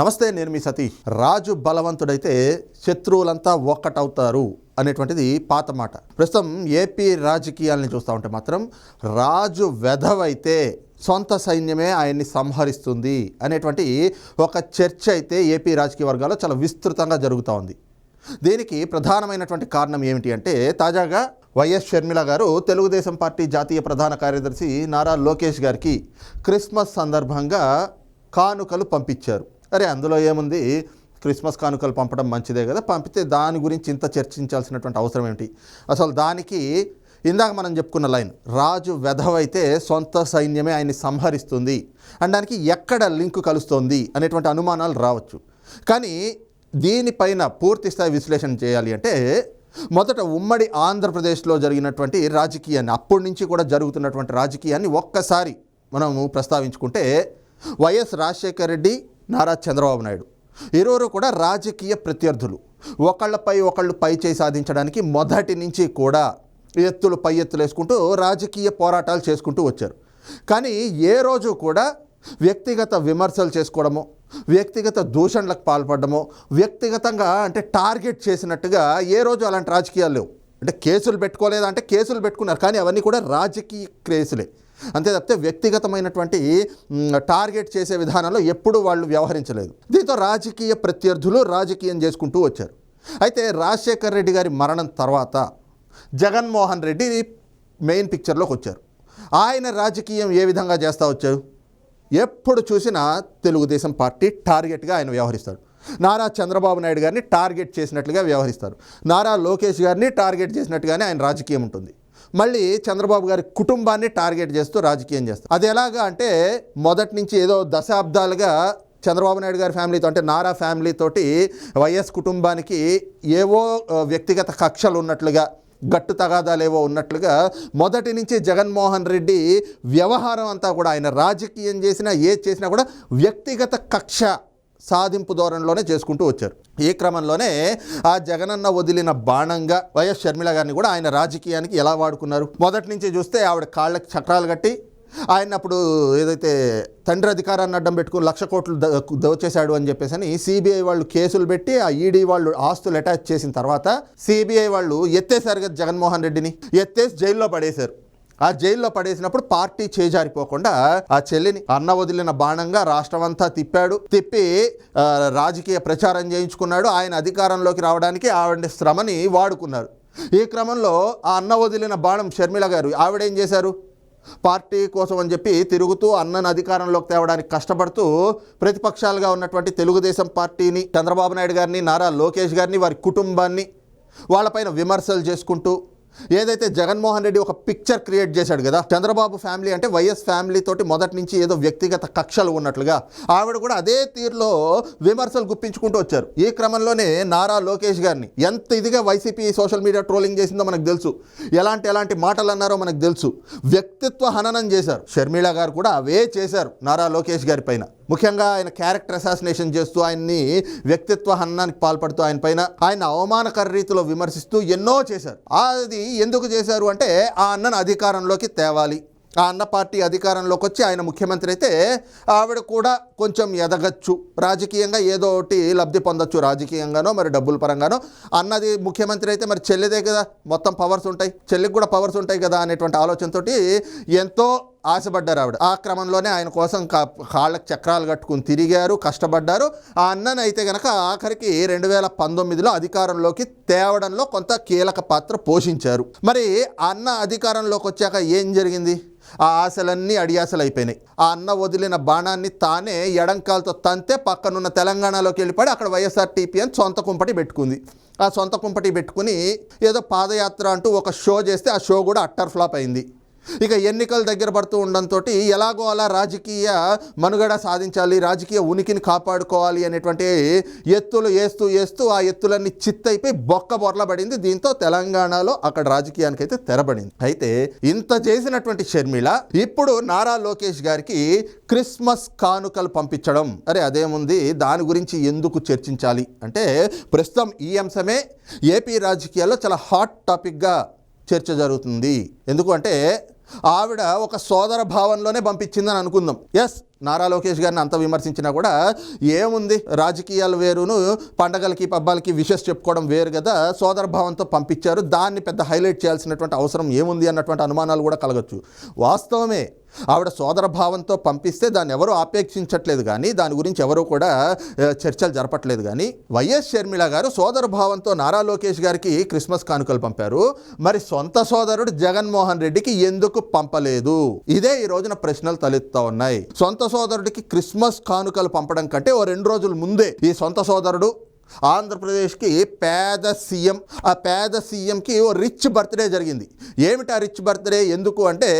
నమస్తే నేను మీ సతీష్. రాజు బలవంతుడైతే శత్రువులంతా ఒక్కటవుతారు అనేటువంటిది పాత మాట. ప్రస్తుతం ఏపీ రాజకీయాలని చూస్తూ ఉంటే మాత్రం రాజు వెధవైతే సొంత సైన్యమే ఆయన్ని సంహరిస్తుంది అనేటువంటి ఒక చర్చ అయితే ఏపీ రాజకీయ వర్గాల్లో చాలా విస్తృతంగా జరుగుతూ ఉంది. దీనికి ప్రధానమైనటువంటి కారణం ఏమిటి అంటే తాజాగా వైఎస్ షర్మిల గారు తెలుగుదేశం పార్టీ జాతీయ ప్రధాన కార్యదర్శి నారా లోకేష్ గారికి క్రిస్మస్ సందర్భంగా కానుకలు పంపించారు. అరే అందులో ఏముంది? క్రిస్మస్ కానుకలు పంపడం మంచిదే కదా. పంపితే దాని గురించి ఇంత చర్చించాల్సినటువంటి అవసరం ఏమిటి? అసలు దానికి ఇందాక మనం చెప్పుకున్న లైన్ రాజు వెధవైతే సొంత సైన్యమే ఆయన్ని సంహరిస్తుంది అనడానికి ఎక్కడ లింక్ కలుస్తోంది అనేటువంటి అనుమానాలు రావచ్చు. కానీ దీనిపైన పూర్తి స్థాయి విశ్లేషణ చేయాలి అంటే మొదట ఉమ్మడి ఆంధ్రప్రదేశ్లో జరిగినటువంటి రాజకీయాన్ని అప్పటి నుంచి కూడా జరుగుతున్నటువంటి రాజకీయాన్ని ఒక్కసారి మనము ప్రస్తావించుకుంటే వైఎస్ రాజశేఖర రెడ్డి నారా చంద్రబాబు నాయుడు. ఇరువురు కూడా రాజకీయ ప్రత్యర్థులు. ఒకళ్ళపై ఒకళ్ళు పై చేయి సాధించడానికి మొదటి నుంచి కూడా ఎత్తులు పై ఎత్తులు వేసుకుంటూ రాజకీయ పోరాటాలు చేసుకుంటూ వచ్చారు. కానీ ఏ రోజు కూడా వ్యక్తిగత విమర్శలు చేసుకోవడమో వ్యక్తిగత దూషణలకు పాల్పడడమో వ్యక్తిగతంగా అంటే టార్గెట్ చేసినట్టుగా ఏ రోజు అలాంటి రాజకీయాలు లేవు. అంటే కేసులు పెట్టుకోలేదంటే కేసులు పెట్టుకున్నారు. కానీ అవన్నీ కూడా రాజకీయ కేసులే అంతే తప్పితే వ్యక్తిగతమైనటువంటి టార్గెట్ చేసే విధానంలో ఎప్పుడూ వాళ్ళు వ్యవహరించలేదు. దీంతో రాజకీయ ప్రత్యర్థులు రాజకీయం చేసుకుంటూ వచ్చారు. అయితే రాజశేఖర్ రెడ్డి గారి మరణం తర్వాత జగన్మోహన్ రెడ్డి మెయిన్ పిక్చర్లోకి వచ్చారు. ఆయన రాజకీయం ఏ విధంగా చేస్తూ వచ్చారు? ఎప్పుడు చూసినా తెలుగుదేశం పార్టీ టార్గెట్గా ఆయన వ్యవహరిస్తాడు. నారా చంద్రబాబు నాయుడు గారిని టార్గెట్ చేసినట్లుగా వ్యవహరిస్తారు. నారా లోకేష్ గారిని టార్గెట్ చేసినట్టుగానే ఆయన రాజకీయం ఉంటుంది. మళ్ళీ చంద్రబాబు గారి కుటుంబాన్ని టార్గెట్ చేస్తూ రాజకీయం చేస్తారు అది ఎలాగా అంటే మొదటి నుంచి ఏదో దశాబ్దాలుగా చంద్రబాబు నాయుడు గారి ఫ్యామిలీతో అంటే నారా ఫ్యామిలీ తోటి వైఎస్ కుటుంబానికి ఏవో వ్యక్తిగత కక్షలు ఉన్నట్లుగా గట్టు తగాదాలేవో ఉన్నట్లుగా మొదటి నుంచి జగన్మోహన్ రెడ్డి వ్యవహారం అంతా కూడా ఆయన రాజకీయం చేసినా ఏది చేసినా కూడా వ్యక్తిగత కక్ష సాధింపు ధోరణిలోనే చేసుకుంటూ వచ్చారు. ఈ క్రమంలోనే ఆ జగనన్న వదిలిన బాణంగా వైఎస్ షర్మిల గారిని కూడా ఆయన రాజకీయానికి ఎలా వాడుకున్నారు? మొదటి నుంచి చూస్తే ఆవిడ కాళ్ళకి చక్రాలు కట్టి ఆయన అప్పుడు ఏదైతే తండ్రి అధికారాన్ని అడ్డం పెట్టుకుని లక్ష కోట్లు దోచేశాడు అని చెప్పేసి అని సిబిఐ వాళ్ళు కేసులు పెట్టి ఆ ఈడీ వాళ్ళు ఆస్తులు అటాచ్ చేసిన తర్వాత సిబిఐ వాళ్ళు ఎత్తేసారు కదా జగన్మోహన్ రెడ్డిని ఎత్తేసి జైల్లో పడేశారు. ఆ జైల్లో పడేసినప్పుడు పార్టీ చేజారిపోకుండా ఆ చెల్లిని అన్న వదిలిన బాణంగా రాష్ట్రం అంతా తిప్పాడు. తిప్పి రాజకీయ ప్రచారం చేయించుకున్నాడు. ఆయన అధికారంలోకి రావడానికి ఆవిడ శ్రమని వాడుకున్నారు ఈ క్రమంలో ఆ అన్న వదిలిన బాణం షర్మిల గారు ఆవిడేం చేశారు? పార్టీ కోసం అని చెప్పి తిరుగుతూ అన్నను అధికారంలోకి తేవడానికి కష్టపడుతూ ప్రతిపక్షాలుగా ఉన్నటువంటి తెలుగుదేశం పార్టీని చంద్రబాబు నాయుడు గారిని నారా లోకేష్ గారిని వారి కుటుంబాన్ని వాళ్ళపైన విమర్శలు చేసుకుంటూ ఏదైతే జగన్మోహన్ రెడ్డి ఒక పిక్చర్ క్రియేట్ చేశాడు కదా చంద్రబాబు ఫ్యామిలీ అంటే వైఎస్ ఫ్యామిలీ తోటి మొదటి నుంచి ఏదో వ్యక్తిగత కక్షలు ఉన్నట్లుగా ఆవిడ కూడా అదే తీరులో విమర్శలు గుప్పించుకుంటూ వచ్చారు. ఈ క్రమంలోనే నారా లోకేష్ గారిని ఎంత ఇదిగా వైసీపీ సోషల్ మీడియా ట్రోలింగ్ చేసిందో మనకు తెలుసు. ఎలాంటి ఎలాంటి మాటలు అన్నారో మనకు తెలుసు. వ్యక్తిత్వ హననం చేశారు. షర్మిళ గారు కూడా అవే చేశారు నారా లోకేష్ గారి పైన. ముఖ్యంగా ఆయన క్యారెక్టర్ అసాసినేషన్ చేస్తూ ఆయన్ని వ్యక్తిత్వ హన్నానికి పాల్పడుతూ ఆయన పైన ఆయన అవమానకర రీతిలో విమర్శిస్తూ ఎన్నో చేశారు. అది ఎందుకు చేశారు అంటే ఆ అన్నను అధికారంలోకి తేవాలి. ఆ అన్న పార్టీ అధికారంలోకి వచ్చి ఆయన ముఖ్యమంత్రి అయితే ఆవిడ కూడా కొంచెం ఎదగచ్చు. రాజకీయంగా ఏదో ఒకటి లబ్ధి పొందొచ్చు. రాజకీయంగానో మరి డబ్బుల పరంగానో. అన్నది ముఖ్యమంత్రి అయితే మరి చెల్లిదే కదా. మొత్తం పవర్స్ ఉంటాయి. చెల్లికి కూడా పవర్స్ ఉంటాయి కదా అనేటువంటి ఆలోచనతోటి ఎంతో ఆశపడ్డారు ఆవిడ. ఆ క్రమంలోనే ఆయన కోసం కా- కాళ్ళకు చక్రాలు కట్టుకుని తిరిగారు కష్టపడ్డారు. ఆ అన్ననైతే అయితే గనక ఆఖరికి రెండు వేల పంతొమ్మిదిలో అధికారంలోకి తేవడంలో కొంత కీలక పాత్ర పోషించారు. మరి అన్న అధికారంలోకి వచ్చాక ఏం జరిగింది? ఆ ఆశలన్నీ అడియాసలు అయిపోయినాయి ఆ అన్న వదిలిన బాణాన్ని తానే ఎడంకాలతో తంతే పక్కనున్న తెలంగాణలోకి వెళ్ళిపడి అక్కడ వైఎస్ఆర్టీపీ అని సొంత కుంపటి పెట్టుకుంది. ఆ సొంత కుంపటి పెట్టుకుని ఏదో పాదయాత్ర అంటూ ఒక షో చేస్తే ఆ షో కూడా అట్టర్ ఫ్లాప్ అయింది. ఇక ఎన్నికలు దగ్గర పడుతూ ఉండడంతో ఎలాగో అలా రాజకీయ మనుగడ సాధించాలి రాజకీయ ఉనికిని కాపాడుకోవాలి అనేటువంటి ఎత్తులు వేస్తూ వేస్తూ ఆ ఎత్తులన్నీ చిత్తైపోయి బొక్క బొర్ల పడింది. దీంతో తెలంగాణలో అక్కడ రాజకీయానికి అయితే తెరబడింది. అయితే ఇంత చేసినటువంటి షర్మిల ఇప్పుడు నారా లోకేష్ గారికి క్రిస్మస్ కానుకలు పంపించడం. అరే అదేముంది? దాని గురించి ఎందుకు చర్చించాలి? అంటే ప్రస్తుతం ఈ అంశమే ఏపీ రాజకీయాల్లో చాలా హాట్ టాపిక్గా చర్చ జరుగుతుంది. ఎందుకంటే ఆవిడ ఒక సోదర భావంలోనే పంపించిందని అనుకుందాం. ఎస్ నారా లోకేష్ గారిని అంత విమర్శించినా కూడా ఏముంది? రాజకీయాలు వేరును పండగలకి పబ్బాలకి విషెస్ చెప్పుకోవడం వేరు కదా. సోదర భావంతో పంపించారు. దాన్ని పెద్ద హైలైట్ చేయాల్సినటువంటి అవసరం ఏముంది అన్నటువంటి అనుమానాలు కూడా కలగచ్చు. వాస్తవమే ఆవిడ సోదర భావంతో పంపిస్తే దాన్ని ఎవరూ ఆపేక్షించట్లేదు కానీ దాని గురించి ఎవరూ కూడా చర్చలు జరపట్లేదు కానీ వైఎస్ షర్మిళ గారు సోదర భావంతో నారా లోకేష్ గారికి క్రిస్మస్ కానుకలు పంపారు. మరి సొంత సోదరుడు జగన్మోహన్ రెడ్డికి ఎందుకు పంపలేదు? ఇదే ఈ రోజున ప్రశ్నలు తలెత్తుతా ఉన్నాయి. సొంత సోదరుడికి క్రిస్మస్ కానుకలు పంపడం కంటే ఓ రెండు రోజుల ముందే ఈ సొంత సోదరుడు ఆంధ్రప్రదేశ్కి పేద సీఎం ఆ పేద సీఎంకి ఓ రిచ్ బర్త్డే జరిగింది. ఏమిటి ఆ రిచ్ బర్త్డే? ఎందుకు అంటే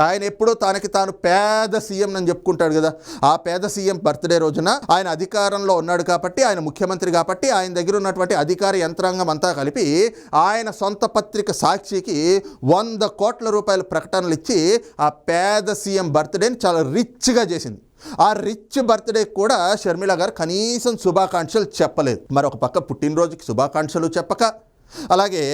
ఆయన ఎప్పుడూ తనకి తాను పేద సీఎం అని చెప్పుకుంటాడు కదా. ఆ పేద సీఎం బర్త్డే రోజున ఆయన అధికారంలో ఉన్నాడు కాబట్టి ఆయన ముఖ్యమంత్రి కాబట్టి ఆయన దగ్గర ఉన్నటువంటి అధికార యంత్రాంగం అంతా కలిపి ఆయన సొంత పత్రిక సాక్షికి వంద కోట్ల రూపాయల ప్రకటనలు ఇచ్చి ఆ పేద సీఎం బర్త్డేని చాలా రిచ్గా చేసింది. ఆ రిచ్ బర్త్డే కూడా షర్మిల గారు కనీసం శుభాకాంక్షలు చెప్పలేదు. మరొక పక్క పుట్టినరోజుకి శుభాకాంక్షలు చెప్పక అలాగే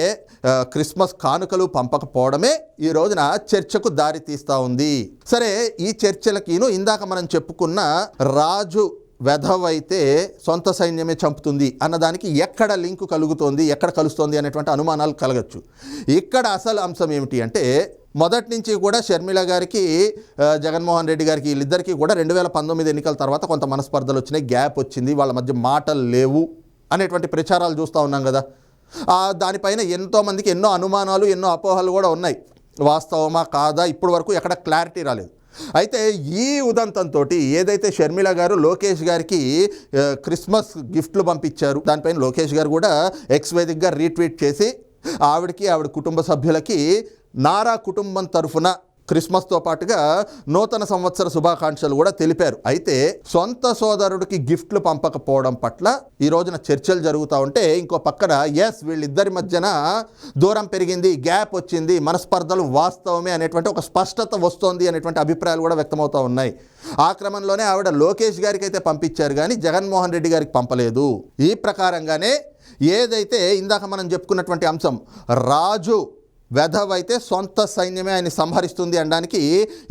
క్రిస్మస్ కానుకలు పంపకపోవడమే ఈ రోజున చర్చకు దారి తీస్తూ ఉంది. సరే ఈ చర్చలకిను ఇందాక మనం చెప్పుకున్న రాజు వెధవైతే సొంత సైన్యమే చంపుతుంది అన్నదానికి ఎక్కడ లింకు కలుగుతోంది ఎక్కడ కలుస్తోంది అనేటువంటి అనుమానాలు కలగచ్చు. ఇక్కడ అసలు అంశం ఏమిటి అంటే మొదటి నుంచి కూడా షర్మిల గారికి జగన్మోహన్ రెడ్డి గారికి వీళ్ళిద్దరికీ కూడా రెండు వేల పంతొమ్మిది ఎన్నికల తర్వాత కొంత మనస్పర్ధలు వచ్చినాయి గ్యాప్ వచ్చింది వాళ్ళ మధ్య మాటలు లేవు అనేటువంటి ప్రచారాలు చూస్తూ ఉన్నాం కదా. దానిపైన ఎంతోమందికి ఎన్నో అనుమానాలు ఎన్నో అపోహలు కూడా ఉన్నాయి. వాస్తవమా కాదా? ఇప్పటి వరకు ఎక్కడ క్లారిటీ రాలేదు. అయితే ఈ ఉదంతంతో ఏదైతే షర్మిల గారు లోకేష్ గారికి క్రిస్మస్ గిఫ్ట్లు పంపించారు దానిపైన లోకేష్ గారు కూడా ఎక్స్ వేదికగా రీట్వీట్ చేసి ఆవిడకి ఆవిడ కుటుంబ సభ్యులకి నారా కుటుంబం తరఫున క్రిస్మస్తో పాటుగా నూతన సంవత్సర శుభాకాంక్షలు కూడా తెలిపారు. అయితే సొంత సోదరుడికి గిఫ్ట్లు పంపకపోవడం పట్ల ఈ రోజున చర్చలు జరుగుతూ ఉంటే ఇంకో పక్కన ఎస్ వీళ్ళిద్దరి మధ్యన దూరం పెరిగింది గ్యాప్ వచ్చింది మనస్పర్ధలు వాస్తవమే అనేటువంటి ఒక స్పష్టత వస్తోంది అనేటువంటి అభిప్రాయాలు కూడా వ్యక్తమవుతూ ఉన్నాయి. ఆ క్రమంలోనే ఆవిడ లోకేష్ గారికి అయితే పంపించారు కానీ జగన్మోహన్ రెడ్డి గారికి పంపలేదు. ఈ ప్రకారంగానే ఏదైతే ఇందాక మనం చెప్పుకున్నటువంటి అంశం రాజు వెధవైతే సొంత సైన్యమే ఆయన సంహరిస్తుంది అనడానికి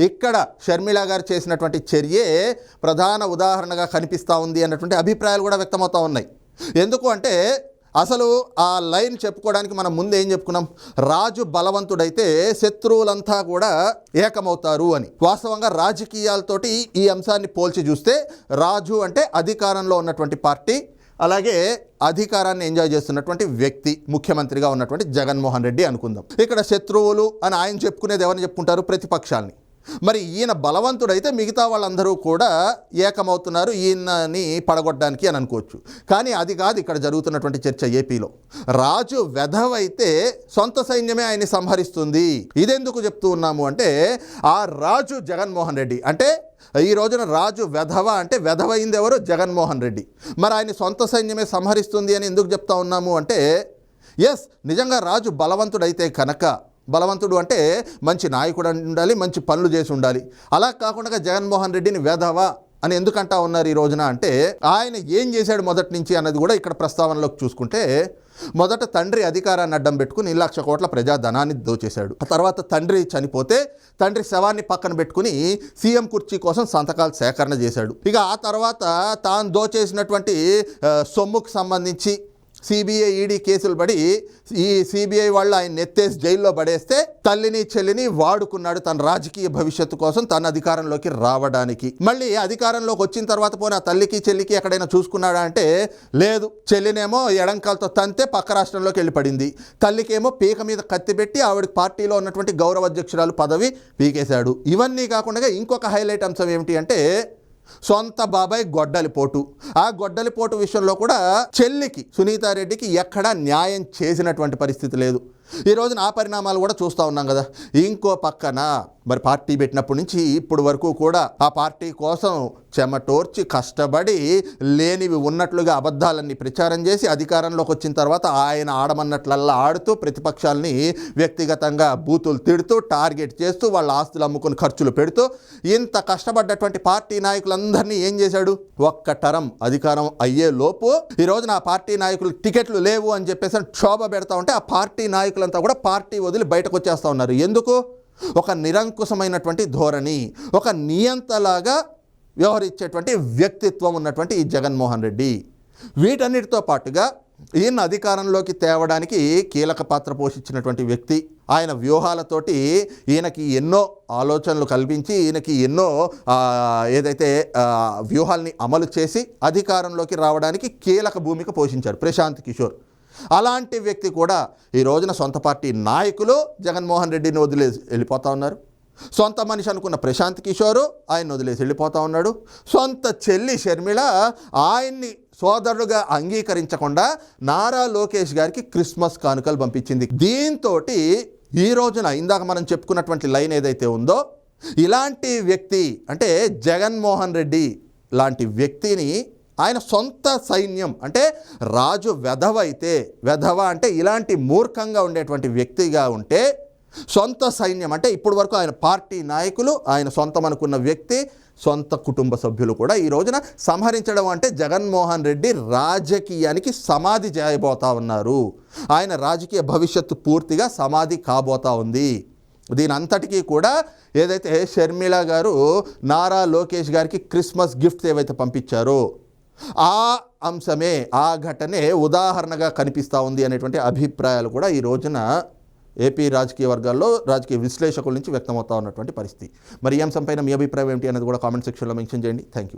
ఇక్కడ షర్మిల గారు చేసినటువంటి చర్యే ప్రధాన ఉదాహరణగా కనిపిస్తూ ఉంది అన్నటువంటి అభిప్రాయాలు కూడా వ్యక్తమవుతూ ఉన్నాయి. ఎందుకు అంటే అసలు ఆ లైన్ చెప్పుకోవడానికి మనం ముందు ఏం చెప్పుకున్నాం? రాజు బలవంతుడైతే శత్రువులంతా కూడా ఏకమవుతారు అని. వాస్తవంగా రాజకీయాలతోటి ఈ అంశాన్ని పోల్చి చూస్తే రాజు అంటే అధికారంలో ఉన్నటువంటి పార్టీ అలాగే అధికారాన్ని ఎంజాయ్ చేస్తున్నటువంటి వ్యక్తి ముఖ్యమంత్రిగా ఉన్నటువంటి జగన్మోహన్ రెడ్డి అనుకుందాం. ఇక్కడ శత్రువులు అని ఆయన చెప్పుకునేది ఎవరిని చెప్పుకుంటారు? ప్రతిపక్షాల్ని. మరి ఈయన బలవంతుడైతే మిగతా వాళ్ళందరూ కూడా ఏకమవుతున్నారు ఈయనని పడగొట్టడానికి అని అనుకోవచ్చు. కానీ అది కాదు ఇక్కడ జరుగుతున్నటువంటి చర్చ ఏపీలో. రాజు వెధవైతే సొంత సైన్యమే ఆయన్ని సంహరిస్తుంది. ఇదెందుకు చెప్తూ ఉన్నాము అంటే ఆ రాజు జగన్మోహన్ రెడ్డి. అంటే ఈ రోజున రాజు వెధవ అంటే వెధవైంది ఎవరు? జగన్మోహన్ రెడ్డి. మరి ఆయన సొంత సైన్యమే సంహరిస్తుంది అని ఎందుకు చెప్తా ఉన్నాము అంటే ఎస్ నిజంగా రాజు బలవంతుడైతే కనుక బలవంతుడు అంటే మంచి నాయకుడు అని ఉండాలి మంచి పనులు చేసి ఉండాలి. అలా కాకుండా జగన్మోహన్ రెడ్డిని వెధవ అని ఎందుకంటా ఉన్నారు ఈ రోజున అంటే ఆయన ఏం చేశాడు మొదటి నుంచి అన్నది కూడా ఇక్కడ ప్రస్తావనలోకి చూసుకుంటే మొదట తండ్రి అధికారాన్ని అడ్డం పెట్టుకుని లక్ష కోట్ల ప్రజాధనాన్ని దోచేశాడు. ఆ తర్వాత తండ్రి చనిపోతే తండ్రి శవాన్ని పక్కన పెట్టుకుని సీఎం కుర్చీ కోసం సంతకాలు సేకరణ చేశాడు. ఇక ఆ తర్వాత తాను దోచేసినటువంటి సొమ్ముకు సంబంధించి సిబిఐ ఈడీ కేసులు పడి ఈ సిబిఐ వాళ్ళు ఆయన నెత్తేసి జైల్లో పడేస్తే తల్లిని చెల్లిని వాడుకున్నాడు తన రాజకీయ భవిష్యత్తు కోసం తన అధికారంలోకి రావడానికి. మళ్ళీ అధికారంలోకి వచ్చిన తర్వాత పోనీ ఆ తల్లికి చెల్లికి ఎక్కడైనా చూసుకున్నాడా అంటే లేదు చెల్లినేమో ఎడంకాలతో తంతే పక్క రాష్ట్రంలోకి వెళ్ళి పడింది. తల్లికేమో పీక మీద కత్తి పెట్టి ఆవిడ పార్టీలో ఉన్నటువంటి గౌరవ అధ్యక్షురాలు పదవి పీకేశాడు. ఇవన్నీ కాకుండా ఇంకొక హైలైట్ అంశం ఏమిటి అంటే సొంత బాబాయ్ గొడ్డలిపోటు. ఆ గొడ్డలిపోటు విషయంలో కూడా చెల్లికి సునీతారెడ్డికి ఎక్కడా న్యాయం చేసినటువంటి పరిస్థితి లేదు. ఈ రోజున ఆ పరిణామాలు కూడా చూస్తూ ఉన్నాం కదా. ఇంకో పక్కన మరి పార్టీ పెట్టినప్పటి నుంచి ఇప్పుడు వరకు కూడా ఆ పార్టీ కోసం చెమటోర్చి కష్టపడి లేనివి ఉన్నట్లుగా అబద్ధాలన్నీ ప్రచారం చేసి అధికారంలోకి వచ్చిన తర్వాత ఆయన ఆడమన్నట్లల్లా ఆడుతూ ప్రతిపక్షాలని వ్యక్తిగతంగా బూతులు తిడుతూ టార్గెట్ చేస్తూ వాళ్ళ ఆస్తులు అమ్ముకుని ఖర్చులు పెడుతూ ఇంత కష్టపడ్డటువంటి పార్టీ నాయకులందరినీ ఏం చేశాడు? ఒక్క టరం అధికారం అయ్యే లోపు ఈ రోజున ఆ పార్టీ నాయకులు టికెట్లు లేవు అని చెప్పేసి క్షోభ పెడతా ఉంటే ఆ పార్టీ నాయకులు నాయకులంతా కూడా పార్టీ వదిలి బయటకు వచ్చేస్తూ ఉన్నారు. ఎందుకు? ఒక నిరంకుశమైనటువంటి ధోరణి ఒక నియంతలాగా వ్యవహరించేటువంటి వ్యక్తిత్వం ఉన్నటువంటి ఈ జగన్మోహన్ రెడ్డి. వీటన్నిటితో పాటుగా ఈయన అధికారంలోకి తేవడానికి కీలక పాత్ర పోషించినటువంటి వ్యక్తి. ఆయన వ్యూహాలతోటి ఈయనకి ఎన్నో ఆలోచనలు కల్పించి ఈయనకి ఎన్నో ఏదైతే వ్యూహాల్ని అమలు చేసి అధికారంలోకి రావడానికి కీలక భూమిక పోషించారు. ప్రశాంత్ కిషోర్. అలాంటి వ్యక్తి కూడా ఈ రోజున సొంత పార్టీ నాయకులు జగన్మోహన్ రెడ్డిని వదిలేసి వెళ్ళిపోతా ఉన్నారు. సొంత మనిషి అనుకున్న ప్రశాంత్ కిషోరు ఆయన వదిలేసి వెళ్ళిపోతా ఉన్నాడు. సొంత చెల్లి షర్మిళ ఆయన్ని సోదరుడుగా అంగీకరించకుండా నారా లోకేష్ గారికి క్రిస్మస్ కానుకలు పంపించింది. దీంతో ఈ రోజున ఇందాక మనం చెప్పుకున్నటువంటి లైన్ ఏదైతే ఉందో ఇలాంటి వ్యక్తి అంటే జగన్మోహన్ రెడ్డి లాంటి వ్యక్తిని ఆయన సొంత సైన్యం. అంటే రాజు వెధవ అయితే వెధవ అంటే ఇలాంటి మూర్ఖంగా ఉండేటువంటి వ్యక్తిగా ఉంటే సొంత సైన్యం. అంటే ఇప్పటి వరకు ఆయన పార్టీ నాయకులు ఆయన సొంతం అనుకున్న వ్యక్తి సొంత కుటుంబ సభ్యులు కూడా ఈ రోజున సంహరించడం అంటే జగన్మోహన్ రెడ్డి రాజకీయానికి సమాధి చేయబోతా ఉన్నారు. ఆయన రాజకీయ భవిష్యత్తు పూర్తిగా సమాధి కాబోతా ఉంది. దీని అంతటికీ కూడా ఏదైతే షర్మిల గారు నారా లోకేష్ గారికి క్రిస్మస్ గిఫ్ట్స్ ఏవైతే పంపించారో ఆ అంశమే ఆ ఘటనే ఉదాహరణగా కనిపిస్తూ ఉంది అనేటువంటి అభిప్రాయాలు కూడా ఈ రోజున ఏపీ రాజకీయ వర్గాల్లో రాజకీయ విశ్లేషకుల నుంచి వ్యక్తమవుతా ఉన్నటువంటి పరిస్థితి. మరి ఈ అంశంపైన మీ అభిప్రాయం ఏంటి అనేది కూడా కామెంట్ సెక్షన్లో మెన్షన్ చేయండి. Thank you